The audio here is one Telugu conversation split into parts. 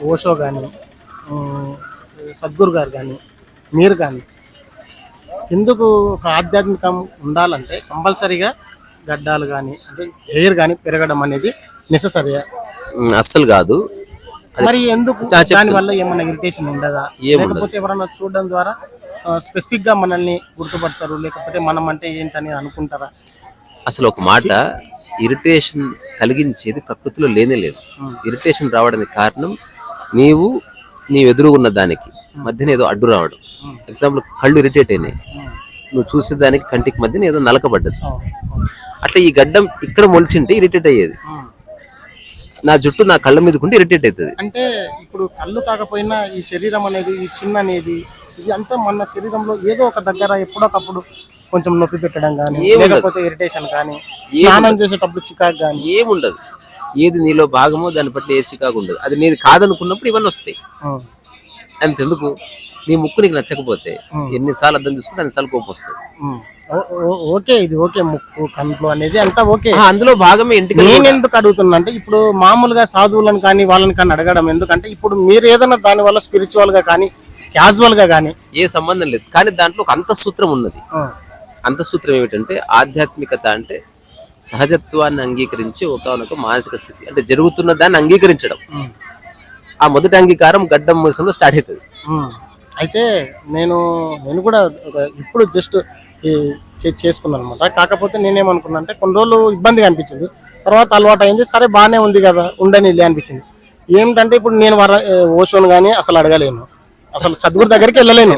ఓషో కానీ సద్గురు గారు కానీ మీరు కానీ ఎందుకు ఒక ఆధ్యాత్మికం ఉండాలంటే కంపల్సరీగా గడ్డాలు కానీ అంటే హెయిర్ కానీ పెరగడం అనేది నెససరీయా ఉమ్, అస్సలు కాదు. మరి ఎందుకు చా- చెప్తాను. దాని వల్ల ఏమైనా ఇరిటేషన్ ఉండదా. లేకపోతే ఎవరైనా చూడడం ద్వారా స్పెసిఫిక్గా మనల్ని గుర్తుపడతారు లేకపోతే మనం అంటే ఏంటని అనుకుంటారా? అసలు ఒక మాట ఇరిటేషన్ కలిగించేది ప్రకృతిలో లేనే లేదు. ఇరిటేషన్ రావడానికి కారణం నీవు నీ ఎదురుగున్న దానికి మధ్యన ఏదో అడ్డు రావడం. ఎగ్జాంపుల్ కళ్ళు ఇరిటేట్ అయినాయి. నువ్వు చూసేదానికి కంటికి మధ్యన ఏదో నలకబడ్డది. అట్లా ఈ గడ్డం ఇక్కడ మొలిచింటే ఇరిటేట్ అయ్యేది. నా జుట్టు నా కళ్ళ మీదకుంటే ఇరిటేట్ అవుతుంది. అంటే ఇప్పుడు కళ్ళు కాకపోయినా ఈ శరీరం అనేది ఈ చిన్న అనేది ఇది అంతా మన శరీరంలో ఏదో ఒక దగ్గర ఎప్పుడొకప్పుడు కొంచెం నొప్పి పెట్టడం కానీ. లేకపోతే ఇరిటేషన్ కానీ స్నానం చేసేటప్పుడు చికాకు కానీ ఏముండదు. ఏది నీలో భాగమో దాని పట్ల ఏ చికాకు ఉండదు. అది నీది కాదనుకున్నప్పుడు ఇవన్నీ వస్తాయి. అంతెందుకు? నీ ముక్కు నీకు నచ్చకపోతే ఎన్నిసార్లు అర్థం చూసుకుంటే అన్నిసార్లు కోపం వస్తుంది. ఓకే ఇది ఓకే ముక్కు కంట్లో అనేది అంతా ఓకే. అందులో భాగమే ఇంటికి నేను ఎందుకు అడుగుతున్నా అంటే ఇప్పుడు మామూలుగా సాధువులను కానీ వాళ్ళని కానీ అడగడం ఎందుకంటే ఇప్పుడు మీరు ఏదైనా దాని వల్ల స్పిరిచువల్గా కానీ క్యాజువల్గా కానీ. ఏ సంబంధం లేదు. కానీ దాంట్లో ఒక అంతఃసూత్రం ఉన్నది. అంతఃసూత్రం ఏమిటంటే ఆధ్యాత్మికత అంటే సహజత్వాన్ని అంగీకరించి ఒకనొక మానసిక స్థితి అంటే జరుగుతున్న దాన్ని అంగీకరించడం. ఆ మొదటి అంగీకారం గడ్డం మోసంలో స్టార్ట్ అవుతుంది. అయితే నేను నేను కూడా ఒక ఇప్పుడు జస్ట్ చేసుకున్నాను అనమాట కాకపోతే నేనేమనుకున్నా అంటే కొన్ని రోజులు ఇబ్బందిగా అనిపించింది. తర్వాత అలవాటు అయింది సరే బాగానే ఉంది కదా ఉండని అనిపించింది. ఏమిటంటే ఇప్పుడు నేను వర ఓషోన్ కానీ అసలు అడగలేను. అసలు సద్గురు దగ్గరికి వెళ్ళలేను.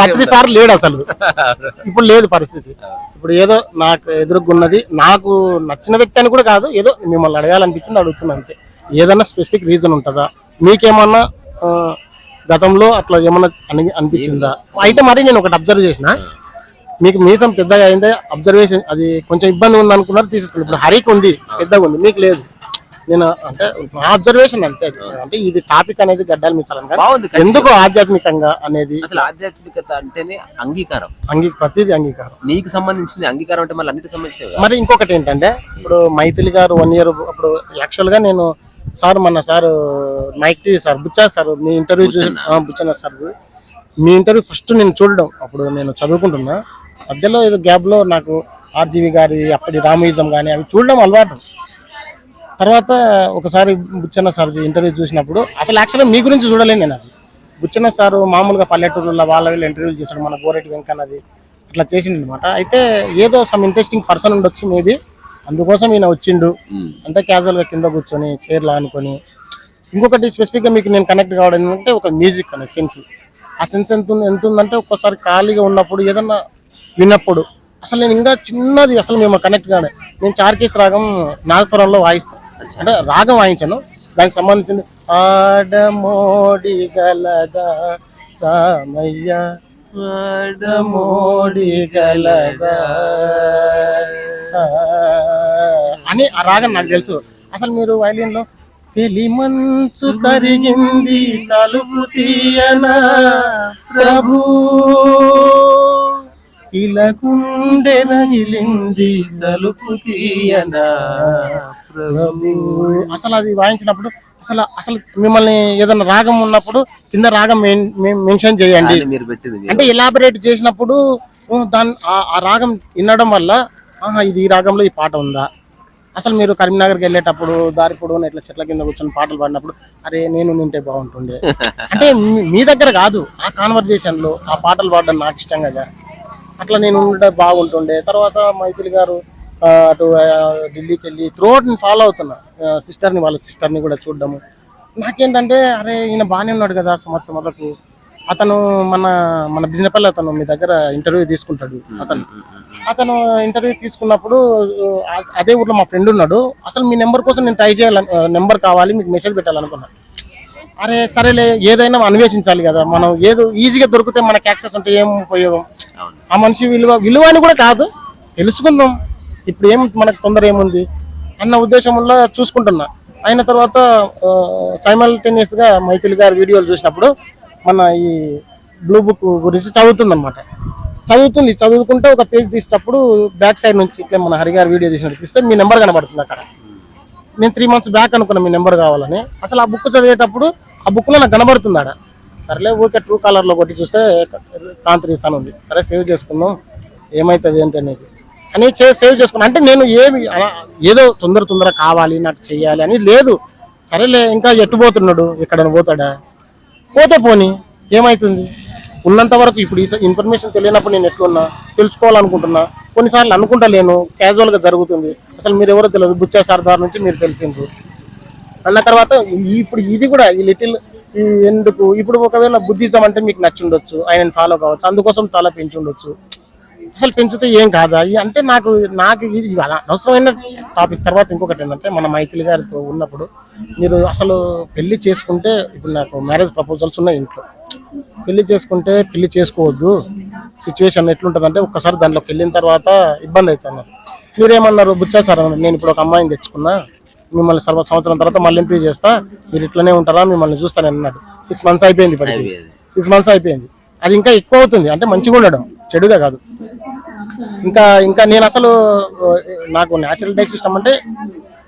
పత్రి సార్లు లేడు అసలు. ఇప్పుడు లేదు పరిస్థితి. ఇప్పుడు ఏదో నాకు ఎదురుగున్నది నాకు నచ్చిన వ్యక్తి అని కూడా కాదు ఏదో మిమ్మల్ని అడగాలనిపించింది అడుగుతున్నా అంతే. ఏదన్నా స్పెసిఫిక్ రీజన్ ఉంటుందా? మీకేమన్నా గతంలో అట్లా ఏమన్నా అని అనిపించిందా? అయితే మరి నేను ఒకటి అబ్జర్వ్ చేసిన. మీకు మీసం పెద్దగా అయిందే? అబ్జర్వేషన్ అది కొంచెం ఇబ్బంది ఉంది అనుకున్నారు తీసేసుకున్నారు ఇప్పుడు హరికి ఉంది పెద్దగా ఉంది మీకు లేదు. నేను అంటే నా అబ్జర్వేషన్ అంతే. అంటే ఇది టాపిక్ అనేది గడ్డాలు మిసాలని బాగుంది ఎందుకు ఆధ్యాత్మికంగా అనేది అసలు ఆధ్యాత్మికత అంటేనే అంగీకారం. అంగీ ప్రతిదీ అంగీకారం. నీకు సంబంధించింది అంగీకారం అంటే మళ్ళీ అన్నిటికి సంబంధించినవి మరి ఇంకొకటి ఏంటంటే ఇప్పుడు మైథిలి గారు వన్ ఇయర్ అప్పుడు యాక్చువల్గా నేను సార్ మన sir mic T sir Buchha sir మీ ఇంటర్వ్యూ బుచ్చన్న. సార్. మీ ఇంటర్వ్యూ ఫస్ట్ నేను చూడడం. అప్పుడు నేను చదువుకుంటున్నా. మధ్యలో ఏదో గ్యాప్లో నాకు ఆర్జీవి గారి అప్పటి రామయుజం కానీ అవి చూడడం అలవాటు. తర్వాత ఒకసారి బుచ్చన్న సార్ది ఇంటర్వ్యూ చూసినప్పుడు అసలు యాక్చువల్గా మీ గురించి చూడలేను నేను అది. బుచ్చన్న సారు మామూలుగా పల్లెటూరులో వాళ్ళ వీళ్ళు ఇంటర్వ్యూలు చేశాడు మన గోరెటి వెంకన్నది అట్లా చేసిండు అనమాట అయితే ఏదో సమ్ ఇంట్రెస్టింగ్ పర్సన్ ఉండొచ్చు మేబీ అందుకోసం ఈయన వచ్చిండు. అంటే క్యాజువల్గా కింద కూర్చొని చైర్లో అనుకొని ఇంకొకటి స్పెసిఫిక్గా మీకు నేను కనెక్ట్ కావడం ఏంటంటే ఒక మ్యూజిక్ అనే సెన్స్ ఆ సెన్స్ ఎంత ఉంది ఎంత ఉందంటే ఒక్కసారి ఖాళీగా ఉన్నప్పుడు ఏదన్నా విన్నప్పుడు అసలు నేను ఇంకా చిన్నది అసలు మేము కనెక్ట్ కాడే నేను చార్కేస్ రాగం నాదస్వరంలో వాయిస్తాను అంటే రాగం వాయించాను. దానికి సంబంధించింది ఆడమోడి గలదా రామయ్య ఆడమోడి గలదా. అని ఆ రాగం నాకు తెలుసు. అసలు మీరు వైలిన్లో తెలి మంచు కరిగింది తలుపు తీయనా ప్రభు? ఇలా గుండె రగిలింది తలుపు తీయనా ప్రభు. అసలు అది వాయించినప్పుడు అసలు అసలు మిమ్మల్ని ఏదైనా రాగం ఉన్నప్పుడు కింద రాగం మెన్షన్ చేయండి. మీరు పెట్టింది. అంటే ఎలాబరేట్ చేసినప్పుడు దాని ఆ- ఆ రాగం వినడం వల్ల ఆహా ఇది ఈ రాగంలో ఈ పాట ఉందా? అసలు మీరు కరీంనగర్కి వెళ్ళేటప్పుడు దారి పొడవున ఇట్లా చెట్ల కింద కూర్చొని పాటలు పాడినప్పుడు అరే నేను నింటే బాగుంటుండే. అంటే మీ- దగ్గర కాదు ఆ కాన్వర్జేషన్లో ఆ పాటలు పాడడం నాకు ఇష్టం కదా. అట్లా నేను ఉంటే బాగుంటుండే. తర్వాత మైథిలి గారు అటు ఢిల్లీకి వెళ్ళి త్రోట్ నేను ఫాలో అవుతున్నా సిస్టర్ని వాళ్ళ సిస్టర్ని కూడా చూడడము. నాకేంటంటే అరే ఈయన బాగానే ఉన్నాడు కదా సంవత్సరం వరకు. అతను మన మన బిజినపల్లి అతను మీ దగ్గర ఇంటర్వ్యూ తీసుకుంటాడు అతను. అతను ఇంటర్వ్యూ తీసుకున్నప్పుడు అదే ఊర్లో మా ఫ్రెండ్ ఉన్నాడు. అసలు మీ నెంబర్ కోసం నేను ట్రై చేయాలని నెంబర్ కావాలి మీకు మెసేజ్ పెట్టాలనుకున్నా. అరే సరేలే ఏదైనా అన్వేషించాలి కదా. మనం ఏదో ఈజీగా దొరికితే మనకి యాక్సెస్ ఉంటే ఏం ఉపయోగం. ఆ మనిషి విలువ విలువ అని కూడా కాదు. తెలుసుకుందాం. ఇప్పుడు ఏం మనకు తొందర ఏముంది? అన్న ఉద్దేశంలో చూసుకుంటున్నా. అయిన తర్వాత సైమల్టేనియస్గా మైథిలి గారి వీడియోలు చూసినప్పుడు మన ఈ బ్లూ బుక్ గురించి చదువుతుంది అనమాట చదువుతుంది. చదువుకుంటే ఒక పేజ్ తీసినప్పుడు బ్యాక్ సైడ్ నుంచి ఇట్లా మన హరి గారి వీడియో తీసినట్టు తీస్తే మీ నెంబర్ కనబడుతుంది అక్కడ. నేను త్రీ మంత్స్ బ్యాక్ అనుకున్నా మీ నెంబర్ కావాలని. అసలు ఆ బుక్ చదివేటప్పుడు ఆ బుక్లో నాకు కనబడుతుంది ఆడ సర్లే ఊరికే ట్రూ కలర్లో కొట్టి చూస్తే కాంతి అని ఉంది. సరే సేవ్ చేసుకుందాం. ఏమవుతుంది ఏంటి అనేది. అని చే సేవ్ చేసుకున్నా. అంటే నేను ఏమి అలా- ఏదో తొందర తొందర కావాలి నాకు చెయ్యాలి అని లేదు. సరేలే ఇంకా ఎట్టుపోతున్నాడు ఎక్కడైనా పోతాడా? పోతే పోని. ఏమవుతుంది ఉన్నంత వరకు ఇప్పుడు ఈ ఇన్ఫర్మేషన్ తెలియనప్పుడు నేను ఎట్లున్నా? తెలుసుకోవాలనుకుంటున్నా. కొన్నిసార్లు అనుకుంటలేను. క్యాజువల్గా జరుగుతుంది. అసలు మీరు ఎవరో తెలియదు బుచ్చా సర్దార్ నుంచి మీరు తెలిసిండ్రు. అన్న తర్వాత ఇప్పుడు ఇది కూడా ఈ లిటిల్ ఈ ఎందుకు? ఇప్పుడు ఒకవేళ బుద్ధిజం అంటే మీకు నచ్చుండొచ్చు ఆయనని ఫాలో కావచ్చు అందుకోసం తల పెంచి ఉండొచ్చు అసలు పెంచితే ఏం కాదా? అంటే నాకు నాకు ఇది అలా అనవసరమైన టాపిక్ తర్వాత ఇంకొకటి ఏంటంటే మన మైథిలి గారితో ఉన్నప్పుడు మీరు అసలు పెళ్ళి చేసుకుంటే ఇప్పుడు నాకు మ్యారేజ్ ప్రపోజల్స్ ఉన్నాయి ఇంట్లో. పెళ్ళి చేసుకుంటే పెళ్ళి చేసుకోవద్దు. సిచ్యువేషన్ ఎట్లుంటుందంటే ఒక్కసారి దాంట్లోకి వెళ్ళిన తర్వాత ఇబ్బంది అవుతున్నారు మీరేమన్నారు బుచ్చా సార్ నేను ఇప్పుడు ఒక అమ్మాయిని తెచ్చుకున్నా. మిమ్మల్ని సర్వ సంవత్సరం తర్వాత మళ్ళీ ఇంటర్వ్యూ చేస్తా మీరు ఇట్లనే ఉంటారా మిమ్మల్ని చూస్తానని అన్నాడు. సిక్స్ మంత్స్ అయిపోయింది ఇప్పటికి. సిక్స్ మంత్స్ అయిపోయింది. అది ఇంకా ఎక్కువ అవుతుంది అంటే మంచిగా ఉండడం చెడుగా కాదు. ఇంకా ఇంకా నేను అసలు నాకు న్యాచురల్ డైస్ ఇష్టం అంటే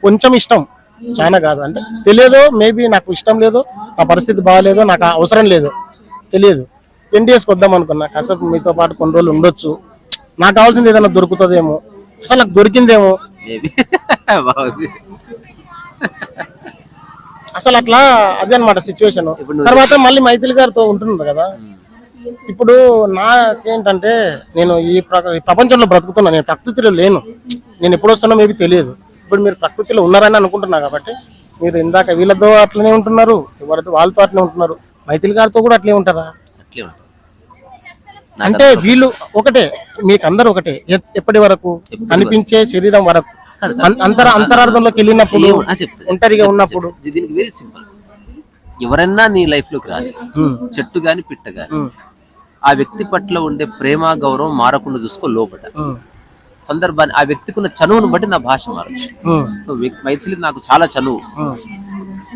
కొంచెం ఇష్టం చాలా కాదు. అంటే తెలియదు మేబీ నాకు ఇష్టం లేదు నా పరిస్థితి బాగాలేదు నాకు అవసరం లేదు తెలియదు. ఎన్టీఎస్కి వద్దాం అనుకున్నా కాసేపు మీతో పాటు కొన్ని రోజులు ఉండొచ్చు. నాకు కావాల్సింది ఏదైనా దొరుకుతుందేమో అసలు నాకు దొరికిందేమో. అసలు అట్లా అదే అనమాట సిచ్యువేషన్ తర్వాత మళ్ళీ మైథిలి గారితో ఉంటున్నారు కదా. ఇప్పుడు నాకేంటంటే నేను ఈ ప్ర- ఈ ప్రపంచంలో బ్రతుకుతున్నా నేను ప్రకృతిలో లేను. నేను ఎప్పుడు వస్తున్నా మేబీ తెలియదు. ఇప్పుడు మీరు ప్రకృతిలో ఉన్నారని అనుకుంటున్నా కాబట్టి మీరు ఇందాక వీళ్ళతో అట్లనే ఉంటున్నారు ఎవరితో వాళ్ళతో అట్లనే ఉంటున్నారు. మైథిలి గారితో కూడా అట్లే ఉంటారా? అట్లే అంటే వీళ్ళు ఒకటే మీకు అందరు ఒకటే ఎప్పటి వరకు కనిపించే శరీరం వరకు. అంతర అంతరార్థంలోకి వెళ్ళినప్పుడు ఒంటరిగా ఉన్నప్పుడు. దీనికి వెరీ సింపుల్ ఎవరన్నా నీ లైఫ్లోకి రాలి. చెట్టు గాని పిట్ట గాని. ఆ వ్యక్తి పట్ల ఉండే ప్రేమ గౌరవం మారకుండా చూసుకో ఉమ్, సందర్భాన్ని ఆ వ్యక్తికి ఉన్న చనువును బట్టి నా భాష మారచ్చు. మైథిలి నాకు చాలా చనువు.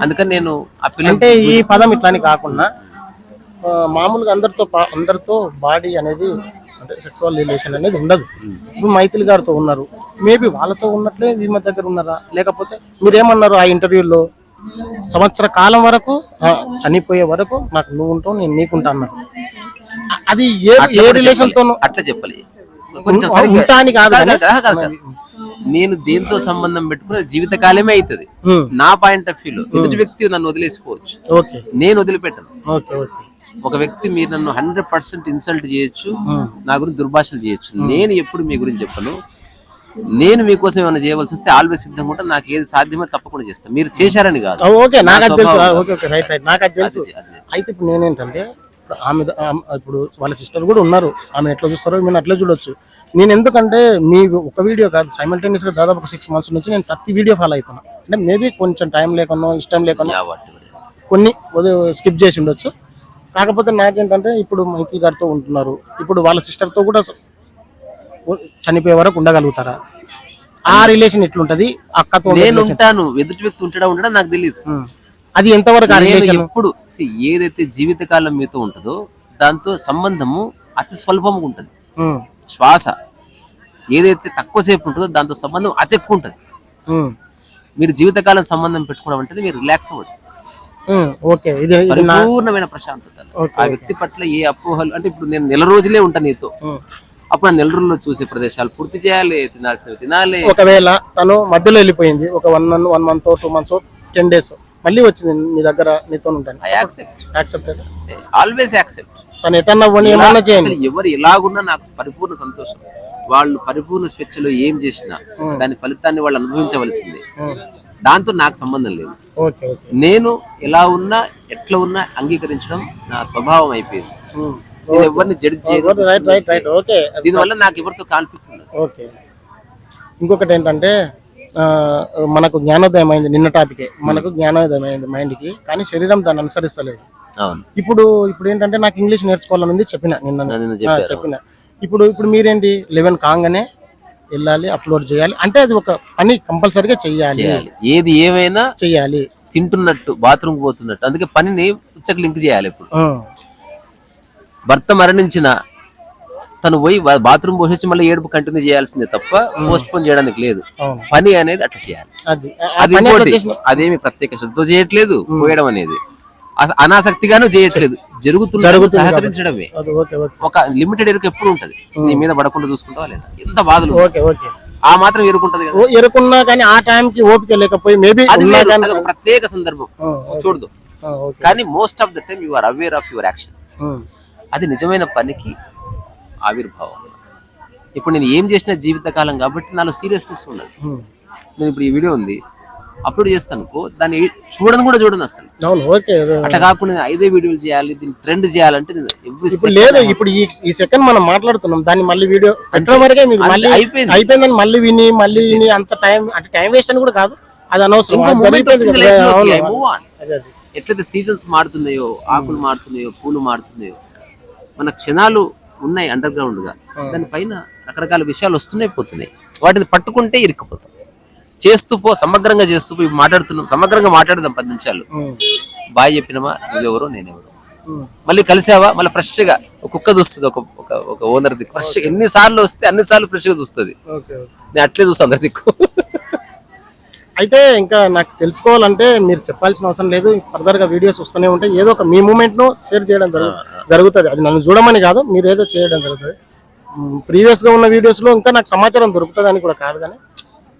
అందుకని నేను ఆ పిల్ల అంటే ఈ పదం ఇట్లాని కాకుండా మామూలుగా అందరితో అందరితో బాడీ అనేది అంటే సెక్సువల్ రిలేషన్ అనేది ఉండదు. ఇప్పుడు మైథిలి గారితో ఉన్నారు. మేబీ వాళ్ళతో ఉన్నట్లే వీళ్ళ దగ్గర ఉన్నారా? లేకపోతే మీరేమన్నారు ఆ ఇంటర్వ్యూలో? సంవత్సర కాలం వరకు చనిపోయే వరకు నాకు నువ్వు ఉంటావు నేను నీకుంటా అన్నారు. అది ఏ ఏ కూడా రిలేషన్ చెప్పాలి. తోనూ అట్లా చెప్పాలి. కొంచెం. నేను దేంతో సంబంధం పెట్టుకున్న జీవితకాలమే అవుతుంది నా పాయింట్ ఆఫ్ వ్యూలో ఎదుటి వ్యక్తి నన్ను వదిలేసిపోవచ్చు. ఓకే. నేను వదిలిపెట్టను. Okay okay. ఒక వ్యక్తి మీరు నన్ను హండ్రెడ్ పర్సెంట్ ఇన్సల్ట్ చేయొచ్చు నా గురించి దుర్భాషలు చేయొచ్చు. నేను ఎప్పుడు మీ గురించి చెప్పను. నేను మీకోసం ఏమైనా చేయవలసి వస్తే ఆల్వేస్ సిద్ధంగా ఉంటా నాకు ఏది సాధ్యమో తప్పకుండా చేస్తాను మీరు చేశారని కాదు. ఓకే నాకు తెలుసు. Okay okay right right. నాకు తెలుసు. అయితే ఇప్పుడు నేనేంటంటే ఆమె ఇప్పుడు వాళ్ళ సిస్టర్ కూడా ఉన్నారు. ఆమె ఎట్లా చూస్తారో మీరు అట్లే చూడొచ్చు. నేను ఎందుకంటే మీ ఒక వీడియో కాదు simultaneous గా దాదాపు ఒక సిక్స్ మంత్స్ నుంచి నేను ప్రతి వీడియో ఫాలో అవుతున్నా. అంటే మేబీ కొంచెం టైం లేకున్నా ఇష్టం గురించి. కొన్ని స్కిప్ చేసి ఉండొచ్చు. కాకపోతే నాకేంటంటే ఇప్పుడు మైత్రి గారితో ఉంటున్నారు. ఇప్పుడు వాళ్ళ సిస్టర్తో కూడా చనిపోయే వరకు ఉండగలుగుతారా? ఆ రిలేషన్ ఎట్లుంటది? అక్కతో నేను ఉంటాను. ఎదుటి వ్యక్తి ఉంటాడా ఉండడా నాకు తెలియదు. అది ఎంతవరకు ఎప్పుడు ఏదైతే జీవితకాలం మీతో ఉంటుందో దాంతో సంబంధము అతి స్వల్పంగా ఉంటుంది. శ్వాస ఏదైతే తక్కువసేపు ఉంటుందో దాంతో సంబంధం అతి ఎక్కువ ఉంటుంది. మీరు జీవితకాలం సంబంధం పెట్టుకోవడం అంటే మీరు రిలాక్స్ అవ్వదు ఉమ్, ఓకే. ఇది పరిపూర్ణమైన ప్రశాంతత ఆ వ్యక్తి పట్ల ఏ అపోహలు అంటే ఇప్పుడు నేను నెల రోజులే ఉంటాను నీతో. అప్పుడు నెల రోజుల్లో చూసే ప్రదేశాలు పూర్తి చేయాలి తినాల్సినవి తినాలి. ఒకవేళ తను మధ్యలో వెళ్ళిపోయింది ఒక one month one month two months ten days మళ్ళీ వచ్చింది మీ దగ్గర నీతో ఉంటాను. I accept accepted always accept తను ఎటన్నా పోనీ ఏమన్నా చేయండి ఎవరు ఎలాగున్నా నాకు పరిపూర్ణ సంతోషం. వాళ్ళు పరిపూర్ణ స్వేచ్ఛలో ఏం చేసినా దాని ఫలితాన్ని వాళ్ళు అనుభవించవలసిందే. దాంతో నాకు సంబంధం లేదు. నేను ఎలా ఉన్నా ఎట్లా ఉన్నా అంగీకరించడం నా స్వభావం అయిపోయింది. నేను ఎవరిని జడ్జ్ చేయను దీనివల్ల నాకు ఎవరితో కాన్ఫ్లిక్ట్ ఉండదు. ఓకే. ఇంకొకటి ఏంటంటే ఆ, మనకు జ్ఞానోదయం అయింది నిన్న టాపికే మనకు జ్ఞానోదయం అయింది మైండ్కి కానీ శరీరం దాన్ని అనుసరిస్తలేదు. ఇప్పుడు ఇప్పుడు ఏంటంటే నాకు ఇంగ్లీష్ నేర్చుకోవాలని ఉంది చెప్పిన నిన్న. చెప్పిన. ఇప్పుడు ఇప్పుడు మీరేంటి? లెవెన్ కాగానే వెళ్ళాలి అప్లోడ్ చేయాలి. అంటే అది ఒక పని కంపల్సరీగా చేయాలి. ఏది ఏమైనా చెయ్యాలి తింటున్నట్టు బాత్రూమ్ పోతున్నట్టు. అందుకే పనిని ఉచ్చకు లింక్ చేయాలి ఇప్పుడు. భర్త మరణించిన తను పోయి బాత్రూమ్ పోసేసి మళ్ళీ ఏడుపు కంటిన్యూ చేయాల్సిందే తప్ప పోస్ట్ పోన్ చేయడానికి లేదు. పని అనేది అట్లా చేయాలి. అది. ఇంకోటి. అదేమి ప్రత్యేక శ్రద్ధ చేయట్లేదు పోయడం అనేది. అనాసక్తిగాను చేయట్లేదు. జరుగుతున్న సహకరించడమే. ఒక లిమిటెడ్ ఎరుకు ఎప్పుడు ఉంటది? నీ మీద పడకుండా చూసుకుంటావా లేదా? ఎంత బాధలు ఆ మాత్రం ఎరుకుంటది కదా. ఎరుకున్నా కానీ ఆ టైంకి ఓపిక లేకపోయి మేబీ అది ప్రత్యేక సందర్భం. చూడదు కానీ most of the time you are aware of your action అది నిజమైన పనికి ఆవిర్భావం. ఇప్పుడు నేను ఏం చేసిన జీవితకాలం కాబట్టి నాలో సీరియస్నెస్ ఉండదు. ఉమ్. నేను ఇప్పుడు ఈ వీడియో ఉంది. అప్లోడ్ చేస్తాను. అనుకో దాన్ని చూడను కూడా చూడను అసలు. అట్లా కాకుండా ఐదే వీడియోలు చేయాలి దీన్ని ట్రెండ్ చేయాలంటే ఎవ్రీ లేదు ఇప్పుడు ఈ సెకండ్ మనం మాట్లాడుతున్నాం దాన్ని మళ్ళీ వీడియో పెట్టడం వరకే మళ్ళీ అయిపోయింది. అయిపోయిందని మళ్ళీ విని మళ్ళీ విని అంత టైం అంటే టైం వేస్ట్ అని కూడా కాదు అది అనవసరం. ఎట్లయితే సీజన్స్ మారుతున్నాయో ఆకులు మారుతున్నాయో పూలు మారుతున్నాయో మన క్షణాలు ఉన్నాయి అండర్ గ్రౌండ్గా దానిపైన రకరకాల విషయాలు వస్తున్నాయి పోతున్నాయి. వాటిని పట్టుకుంటే ఇరుక్కుపోతాం. చేస్తూ పో సమగ్రంగా చేస్తూ పోయి మాట్లాడుతున్నాం. సమగ్రంగా మాట్లాడదాం పది నిమిషాలు. బాయ్ చెప్పినమా? నువ్వెవరో నేనెవరు. మళ్ళీ కలిసావా? మళ్ళీ ఫ్రెష్గా ఒక కుక్క చూస్తుంది ఒక ఒక ఓనర్ దిక్కు ఫ్రెష్ ఎన్ని సార్లు వస్తే అన్ని సార్లు ఫ్రెష్గా చూస్తుంది. నేను అట్లే చూస్తాను అందరి దిక్కు. అయితే ఇంకా నాకు తెలుసుకోవాలంటే మీరు చెప్పాల్సిన అవసరం లేదు. ఫర్దర్గా వీడియోస్ వస్తూనే ఉంటాయి. ఏదో ఒక మీ మూమెంట్ను షేర్ చేయడం జరుగు జరుగుతుంది. అది నన్ను చూడమని కాదు మీరు ఏదో చేయడం జరుగుతుంది. ప్రీవియస్గా ఉన్న వీడియోస్లో ఇంకా నాకు సమాచారం దొరుకుతుంది అని కూడా కాదు కానీ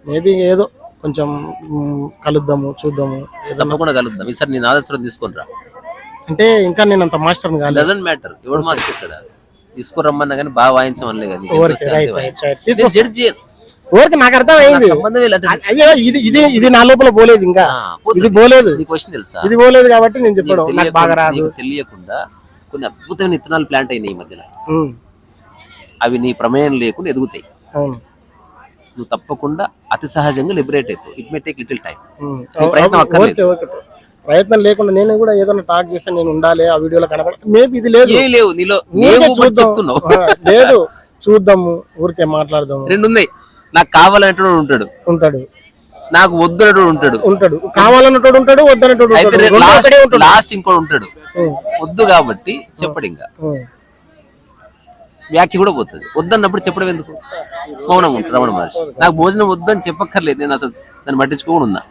మేబీ ఏదో కొంచెం కలుద్దాము చూద్దాము తప్పకుండా కలుద్దాం. ఈసారి నేను ఆదర్శం తీసుకొని రా అంటే ఇంకా నేను అంత మాస్టర్ డజంట్ మ్యాటర్ ఎవడు మాస్టర్ ఇక్కడ తీసుకురమ్మన్నా కానీ బాగా వాయించమనలే కానీ జడ్జ్ ఓకే నాకు అర్థం అయింది అయ్యో ఇది ఇది ఇది నా లోపల పోలేదు ఇంకా. ఇది పోలేదు. క్వశ్చన్ తెలుసా? ఇది పోలేదు కాబట్టి నేను చెప్పడం నీకు బాగా రాదు. తెలియకుండా కొన్ని అద్భుతమైన విత్తనాలు ప్లాంట్ అయినాయి ఈ మధ్యన ఉమ్, అవి నీ ప్రమేయం లేకుండా ఎదుగుతాయి. నువ్వు తప్పకుండా అతి సహజంగా లిబరేట్ అవుతావు. It may take little time ప్రయత్నం అక్కర్లేదు. ప్రయత్నం లేకుండా నేను కూడా ఏదైనా టాక్ చేస్తే నేను ఉండాలి ఆ వీడియోలో కనపడ మేబీ ఇది లేదు. లేవు నీలో. చెప్తున్నావు. లేదు. చూద్దాము ఊరికే మాట్లాడదాము. రెండు ఉన్నాయి నాకు కావాలనేటోడు ఉంటాడు. ఉంటాడు. నాకు వద్దనేటోడు ఉంటాడు. ఉంటాడు. కావాలన్నట్టు ఉంటాడు రెండు లాస్ట్ ఇంకోటి ఉంటాడు. ఉమ్, వద్దు కాబట్టి చెప్పడు ఇంకా. ఉమ్, వ్యాఖ్య కూడా పోతుంది. వద్దన్నప్పుడు చెప్పడం ఎందుకు? మౌనం ఉంటాడు రమణ మహర్షి. నాకు భోజనం వద్దని చెప్పక్కర్లేదు నేను అసలు దాన్ని పట్టించుకోకుండా ఉన్నా.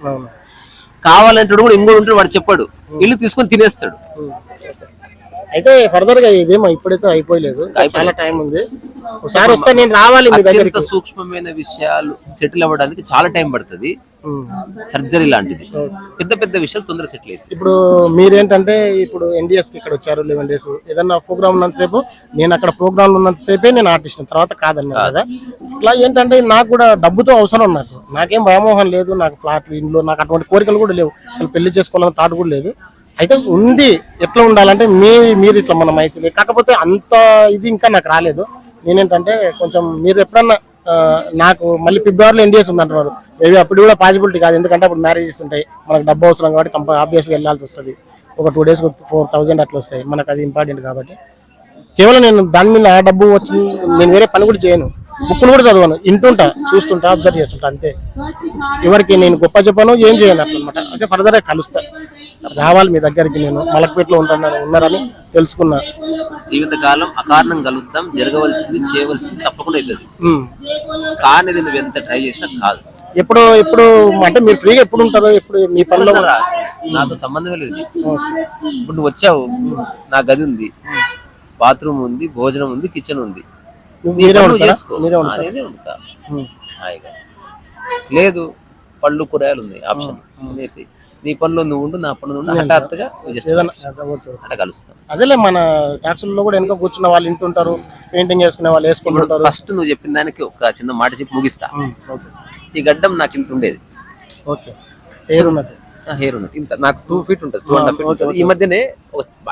కావాలంటాడు కూడా ఇంకోటి ఉంటాడు వాడు చెప్పాడు. ఇల్లు తీసుకొని తినేస్తాడు. అయితే ఫర్దర్గా ఇదేమో ఇప్పుడైతే అయిపోయలేదు. చాలా టైం ఉంది. ఒకసారి వస్తే నేను రావాలి మీ అత్యంత సూక్ష్మమైన విషయాలు సెటిల్ అవ్వడానికి చాలా టైం పడుతుంది. సర్జరీ లాంటిది. పెద్ద పెద్ద విషయాలు తొందరగా సెటిల్ అవుతాయి ఇప్పుడు మీరేంటంటే ఇప్పుడు ఎన్డిఎస్కి ఇక్కడ వచ్చారు లెవెన్ డేస్ ఏదన్నా ప్రోగ్రామ్ ఉన్నంతసేపు నేను అక్కడ ప్రోగ్రామ్ ఉన్నంతసేపే నేను ఆర్టిస్ట్ తర్వాత కాదన్నారు కదా. ఇట్లా ఏంటంటే నాకు కూడా డబ్బుతో అవసరం నాకు. నాకేం వ్యామోహం లేదు నాకు ప్లాట్ ఇంట్లో నాకు అటువంటి కోరికలు కూడా లేవు. అసలు పెళ్ళి చేసుకోవాలని థాట్ కూడా లేదు. అయితే ఉంది. ఎట్లా ఉండాలంటే మీ మీరు ఇట్లా మన మైత్రి కాకపోతే అంత ఇది ఇంకా నాకు రాలేదు. నేనేంటంటే కొంచెం మీరు ఎప్పుడన్నా నాకు మళ్ళీ ఫిబ్రవరిలో ఎన్డీఎస్ ఉంది అంటున్నారు మేబీ అప్పుడు కూడా పాసిబిలిటీ కాదు. ఎందుకంటే అప్పుడు మ్యారేజెస్ ఉంటాయి. మనకు డబ్బు అవసరం కాబట్టి కంప ఆబ్వియస్గా వెళ్ళాల్సి వస్తుంది. ఒక టూ డేస్కి ఫోర్ థౌజండ్ అట్లా వస్తాయి. మనకు అది ఇంపార్టెంట్ కాబట్టి. కేవలం నేను దాని మీద ఆ డబ్బు వచ్చి నేను వేరే పని కూడా చేయను. బుక్కులు కూడా చదవను. ఇంటుంటా చూస్తుంటా అబ్జర్వ్ చేస్తుంటా అంతే. ఎవరికి నేను గొప్ప చెప్పను ఏం చేయను అట్లా అయితే ఫర్దరే కలుస్తా. రావాలి మీ దగ్గరికి నేను. మలక్పేటలో ఉంటాను ఉన్నారని తెలుసుకున్నా. జీవితకాలం అకారణం కలుద్దాం జరగవలసింది చేయవలసింది తప్పకుండా. కానిది నువ్వు ఎంత ట్రై చేసినా కాదు. ఎప్పుడు ఎప్పుడు అంటే మీరు ఫ్రీగా ఎప్పుడు ఉంటారో ఎప్పుడు మీ పనిలో. నాతో సంబంధమే లేదు. ఇప్పుడు నువ్వు వచ్చావు నా గది ఉంది బాత్రూమ్ ఉంది భోజనం ఉంది కిచెన్ ఉంది. లేదు పళ్ళు కూరగాయలు ఉన్నాయి ఆప్షన్ తినేసి నీ పనిలో నువ్వు ఉండు నా పనులు ఉండు హఠాత్తుగా. అట్లా కలుస్తాం. అదేలే మన ట్యాక్సుల్లో కూడా వెనక కూర్చున్న వాళ్ళు ఇంటుంటారు పెయింటింగ్ వేసుకునే వాళ్ళు వేసుకుంటుంటారు. ఫస్ట్ నువ్వు చెప్పిన దానికి ఒక చిన్న మాట చెప్పి ముగిస్తా. ఈ గడ్డం నాకు ఇంత ఉండేది. ఓకే. పేరు ఉన్నది. హెయిర్ ఉన్నది. ఇంత నాకు టూ ఫీట్ ఉంటుంది టూ అండ్ హాఫ్ ఫీట్ ఉంటుంది. ఈ మధ్యనే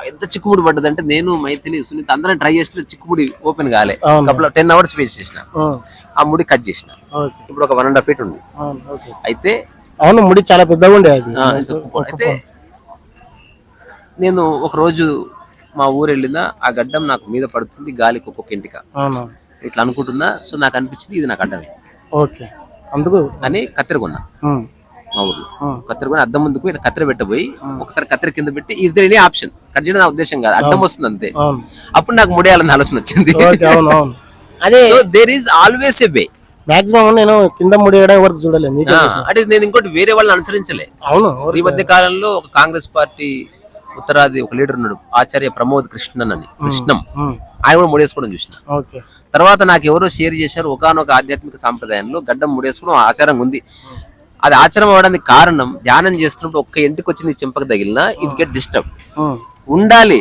ఎంత చిక్కుముడి పడ్డది అంటే నేను మైథిలి సునీత అందరం ట్రై చేసిన చిక్కుముడి ఓపెన్ కాలే. కపుల్ టెన్ అవర్స్ ఫేస్ చేసిన. ఆ. ముడి కట్ చేసిన. ఇప్పుడు ఒక వన్ అండ్ హాఫ్ ఫీట్ ఉంది. అయితే అవును ముడి చాలా పెద్దగా ఉండే అది. ఆ, ఇంత కుప్ప- అయితే నేను ఒక రోజు మా ఊరు వెళ్ళినా ఆ గడ్డం నాకు మీద పడుతుంది గాలికి ఒక్కొక్క ఇంటిక. అవును. ఇట్లా అనుకుంటున్నా సో నాకు అనిపించింది ఇది నాకు అడ్డమే. ఓకే. అందుకు? అని కత్తెర కొన్నా. ఉమ్, మా ఊర్లో. ఉమ్, కత్తెర కొని అద్దం ముందుకు పోయి కత్తెర పెట్టబోయి ఒకసారి కత్తెర కింద పెట్టి is there any option cut చేయడం నా ఉద్దేశం కాదు. అడ్డం వస్తుంది అంతే. అవును. అప్పుడు నాకు ముడేయాలని ఆలోచన వచ్చింది. ఓకే అవును అవును. అదే so there is always a way maximum నేను కింద ముడియడం వరకు చూడలేదు అంటే నేను ఇంకోటి వేరే వాళ్ళని అనుసరించలే. అవును ఈ మధ్య కాలంలో ఒక కాంగ్రెస్ పార్టీ ఉత్తరాది ఒక లీడర్ ఉన్నాడు ఆచార్య ప్రమోద్ కృష్ణన్ అని కృష్ణం. ఆయన కూడా ముడేసుకోవడం చూసిన. తర్వాత నాకు ఎవరో షేర్ చేశారు ఒకనొక ఆధ్యాత్మిక సాంప్రదాయంలో గడ్డం ముడేసుకోవడం ఆచారం ఉంది. అది ఆచారం అవడానికి కారణం ధ్యానం చేస్తున్నప్పుడు ఒక్క ఇంటికి వచ్చి నీ చెంపకు తగిలినా ఇట్ గెట్ డిస్టర్బ్. ఉండాలి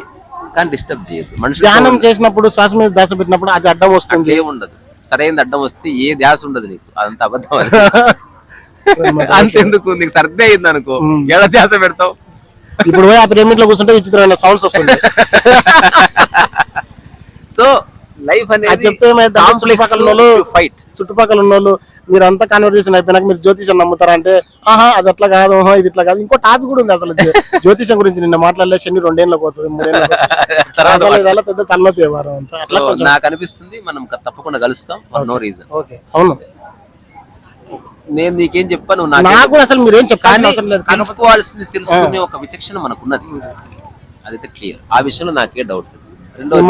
కానీ డిస్టర్బ్ చేయదు మనుషులు ధ్యానం చేసినప్పుడు శ్వాస మీద దాస పెట్టినప్పుడు అది అడ్డం వస్తుంది. ఏ ఉండదు. సరైన అడ్డం వస్తే ఏ ధ్యాస ఉండదు నీకు. అదంతా అబద్ధం. అంతెందుకు? నీకు సర్ది అయింది అనుకో. ఎడ ధ్యాస పెడతావు? ఇప్పుడు ఆ పిరమిడ్లో కూర్చుంటే విచిత్రమైన సౌండ్స్ వస్తుంది సో లైఫ్ అనేది చెప్తే ఫైట్ చుట్టుపక్కల ఉన్న వాళ్ళు మీరు అంతా కాన్వర్జేషన్ అయిపోయినాక మీరు జ్యోతిషం నమ్ముతారా అంటే ఆహా అది అట్లా కాదు ఆహా, ఇది ఇట్లా కాదు. ఇంకో టాపిక్ కూడా ఉంది అసలు. జ్యో- జ్యోతిషం గురించి నిన్న మాట్లాడలే శని రెండేళ్ళకి పోతుంది ఇదెಲ್ಲ పెద్ద అంతా. సో నాకు అనిపిస్తుంది మనం తప్పకుండా కలుస్తాం నో రీజన్ ఓకే అవును. నేను నీకేం చెప్పాను నాకేం అసలు మీరేం లేదు. కలుసుకోవాల్సింది తెలుసుకునే ఒక విచక్షణ మనకున్నది అదైతే క్లియర్ ఆ విషయంలో నాకే డౌట్ రెండోది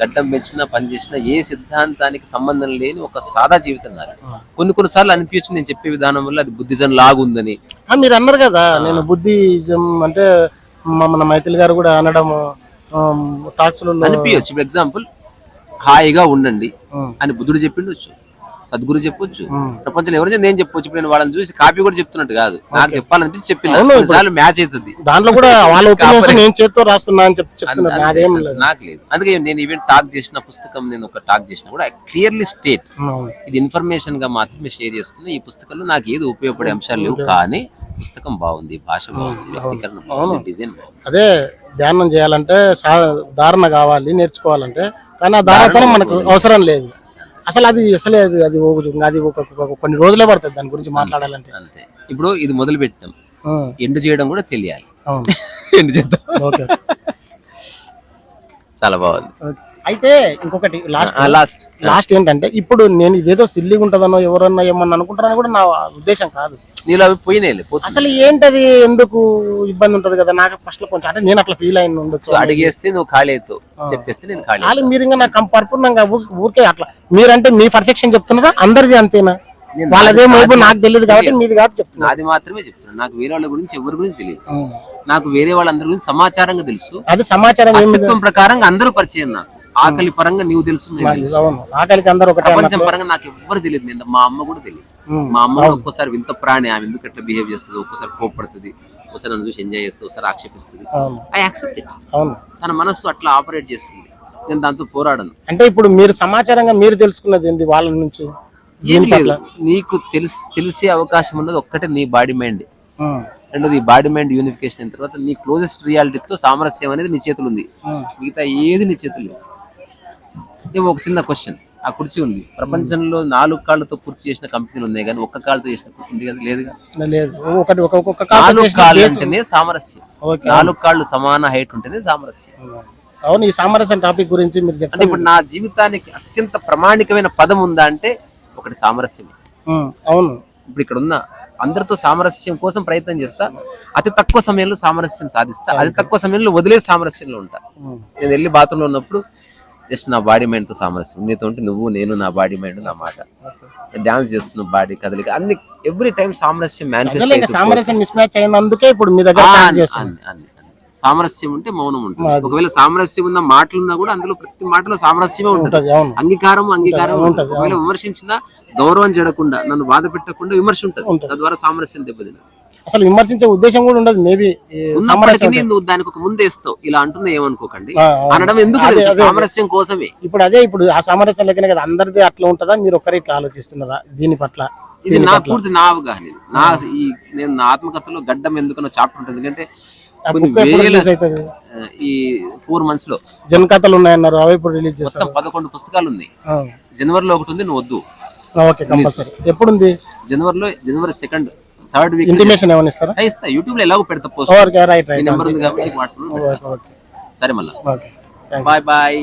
గడ్డం పెంచినా పని చేసినా ఏ సిద్ధాంతానికి సంబంధం లేని ఒక సాదా జీవితం నాది కొన్ని కొన్ని సార్లు అనిపించింది నేను చెప్పే విధానం వల్ల అది బుద్ధిజం లాగుందని. మీరు అన్నారు కదా నేను బుద్ధిజం అంటే మన మైథిలి గారు కూడా అనడం టాక్స్ అనిపించచ్చు. ఇప్పుడు ఎగ్జాంపుల్ హాయిగా ఉండండి. అని బుద్ధుడు చెప్పిండొచ్చు. సద్గురు చెప్పొచ్చు. ప్రపంచంలో ఎవరైనా నేను చెప్పొచ్చు. ఇప్పుడు నేను వాళ్ళని చూసి కాపీ కూడా చెప్తున్నట్టు కాదు. నాకు చెప్పాలనిపించి చెప్పిన. మ్యాచ్ అవుతుంది. దాంట్లో కూడా వాళ్ళ నేను చేత్తో రాస్తున్నా అని చెప్పి నాకు లేదు. అందుకే నేను ఈవెన్ టాక్ చేసిన పుస్తకం నేను ఒక టాక్ చేసిన కూడా క్లియర్లీ స్టేట్. ఇది ఇన్ఫర్మేషన్గా మాత్రమే షేర్ చేస్తున్నా ఈ పుస్తకంలో నాకు ఏది ఉపయోగపడే అంశాలు లేవు. కానీ పుస్తకం బాగుంది భాష బాగుంది వ్యక్తీకరణ బాగుంది డిజైన్ బాగుంది. అదే ధ్యానం చేయాలంటే ధారణ కావాలి నేర్చుకోవాలంటే. కానీ ఆ ధారణతనం మనకు అవసరం లేదు. అసలు అది అసలే అది అది అది ఒక కొన్ని రోజులే పడుతుంది దాని గురించి మాట్లాడాలంటే. అంతే. ఇప్పుడు ఇది మొదలు పెట్టినాం ఆ, ఎండ్ చేయడం కూడా తెలియాలి. ఎండ్ చేద్దాం. ఓకే. చాలా బాగుంది. అయితే ఇంకొకటి లాస్ట్ లాస్ట్ లాస్ట్ ఏంటంటే ఇప్పుడు నేను ఇదేదో సిల్లిగా ఉంటుందనో ఎవరన్నా ఏమన్నా అనుకుంటారని కూడా నా ఉద్దేశం కాదు. నీలో అవి పోయినాయి అసలు ఏంటది? ఎందుకు ఇబ్బంది ఉంటది కదా? నాకు ఫస్ట్లో కొంచెం అంటే నేను అట్లా ఫీల్ అయిన ఉండొచ్చు. అడిగేస్తే నువ్వు ఖాళీ అవుతావు చెప్పేస్తే నేను ఖాళీ మీరు ఇంకా నాకు పరిపూర్ణంగా ఊరికే అట్లా. మీరంటే మీ పర్ఫెక్షన్ చెప్తున్నారా? అందరిది అంతేనా? నేను వాళ్ళదే నాది- మోబు నాది- నాకు తెలియదు కాబట్టి మీది కాబట్టి చెప్తున్నా. నాది మాత్రమే చెప్తున్నా. నాకు వేరే వాళ్ళ గురించి ఎవరి గురించి తెలియదు. నాకు వేరే వాళ్ళందరి గురించి సమాచారంగా తెలుసు. అది సమాచారం ప్రకారంగా అందరూ పరిచయం నాకు. ఆకలి పరంగా నీవు తెలుసు? ఆకలికి అందరూ ఒకటే ప్రపంచం పరంగా నాకు ఎవ్వరు తెలియదు నేను మా అమ్మ కూడా తెలియదు. మా అమ్మ ఒక్కోసారి వింత ప్రాణి ఆమె ఎందుకు ఎట్లా బిహేవ్ చేస్తుంది ఒక్కోసారి కోపడుతుంది ఒక్కోసారి నన్ను చూసి ఎంజాయ్ చేస్తుంది ఒకసారి ఆక్షేపిస్తుంది. ఐ యాక్సెప్ట్ తన మనస్సు అట్లా ఆపరేట్ చేస్తుంది. నేను దాంతో పోరాడను. అంటే ఇప్పుడు మీరు సమాచారంగా మీరు తెలుసుకున్నది ఏంది వాళ్ళ నుంచి? ఏం లేదు. నీకు తెలిసి తెలిసే అవకాశం ఉన్నది ఒక్కటే నీ బాడీ మైండ్. రెండోది ఈ బాడీ మైండ్ యూనిఫికేషన్ అయిన తర్వాత నీ క్లోజెస్ట్ రియాలిటీతో సామరస్యం అనేది నీ చేతులు ఉంది. మిగతా ఏది నీ చేతులు లేవు ఇది ఒక చిన్న క్వశ్చన్ ఆ కుర్చీ ఉంది. ప్రపంచంలో నాలుగు కాళ్ళతో కుర్చీ చేసిన కంపెనీలు ఉన్నాయి కానీ ఒక్క కాళ్ళతో చేసిన కుర్చీ ఉంది కదా లేదుగా? లేదు. ఒకటి ఒక్కొక్క నాలుగు కాళ్ళు అంటేనే సామరస్యం. నాలుగు కాళ్ళు సమాన హైట్ ఉంటేనే సామరస్యం. అవును ఈ సామరస్యం టాపిక్ గురించి మీరు అంటే చెప్తాను ఇప్పుడు నా జీవితానికి అత్యంత ప్రామాణికమైన పదం ఉందా అంటే ఒకటి సామరస్యం. అవును. ఇప్పుడు ఇక్కడ ఉన్న అందరితో సామరస్యం కోసం ప్రయత్నం చేస్తా. అతి తక్కువ సమయంలో సామరస్యం సాధిస్తా. అతి తక్కువ సమయంలో వదిలే సామరస్యంలో ఉంటా. నేను వెళ్ళి బాత్రూంలో ఉన్నప్పుడు జస్ట్ నా బాడీ మైండ్తో సామరస్యం. నీతో ఉంటే నువ్వు నేను నా బాడీ మైండ్ నా మాట. డాన్స్ చేస్తున్న బాడీ కదలిక అన్ని ఎవ్రీ టైం సామరస్యం మేనిఫెస్ట్ సామరస్యం మిస్ మ్యాచ్ అయినందుకే ఇప్పుడు మీ దగ్గర ప్లాన్ చేస్తాను సామరస్యం ఉంటే మౌనం ఉంటుంది. ఒకవేళ సామరస్యం ఉన్న మాటలున్నా కూడా అందులో ప్రతి మాటలో సామరస్యమే ఉంటుంది. అంగీకారం అంగీకారం ఉంటుంది ఒకవేళ విమర్శించినా గౌరవం చేయకుండా నన్ను బాధ పెట్టకుండా విమర్శ ఉంటుంది. తద్వారా సామరస్యం దెబ్బతినదు. అసలు విమర్శించే ఉద్దేశం కూడా ఉండదు. మేబీ దానికి ఒక ముందే ఇస్తావు ఇలా అంటున్నా ఏమనుకోకండి. అనడం ఎందుకు సామరస్యం కోసమే. ఇప్పుడు అదే ఇప్పుడు ఆ సామరస్యం లెక్కనే కదా అందరిది అట్లా ఉంటుందా? మీరు ఒక్కరే ఇట్లా ఆలోచిస్తున్నారా దీని పట్ల? ఇది నా పూర్తి నా అవగాహన. నా ఈ నేను నా ఆత్మకథలో గడ్డం ఎందుకనో చాప్టర్ ఉంటుంది. ఎందుకంటే ఈ ఫోర్ మంత్స్లో జన్ కథలు ఉన్నాయన్నారు. అవి ఇప్పుడు రిలీజ్ చేస్తారు పదకొండు పుస్తకాలు ఉన్నాయి. జనవరిలో ఒకటి ఉంది నువ్వు వద్దు. Okay compulsory. ఎప్పుడు ఉంది జనవరిలో జనవరి సెకండ్ థర్డ్ వీక్ ఇంటిమేషన్ ఏమైనా ఇస్తారా? ఇస్తా. యూట్యూబ్లో ఎలాగో పెడతా post okay right right number ఉంది కాబట్టి వాట్సాప్లో. ఓకే సరే మళ్ళా. Okay bye bye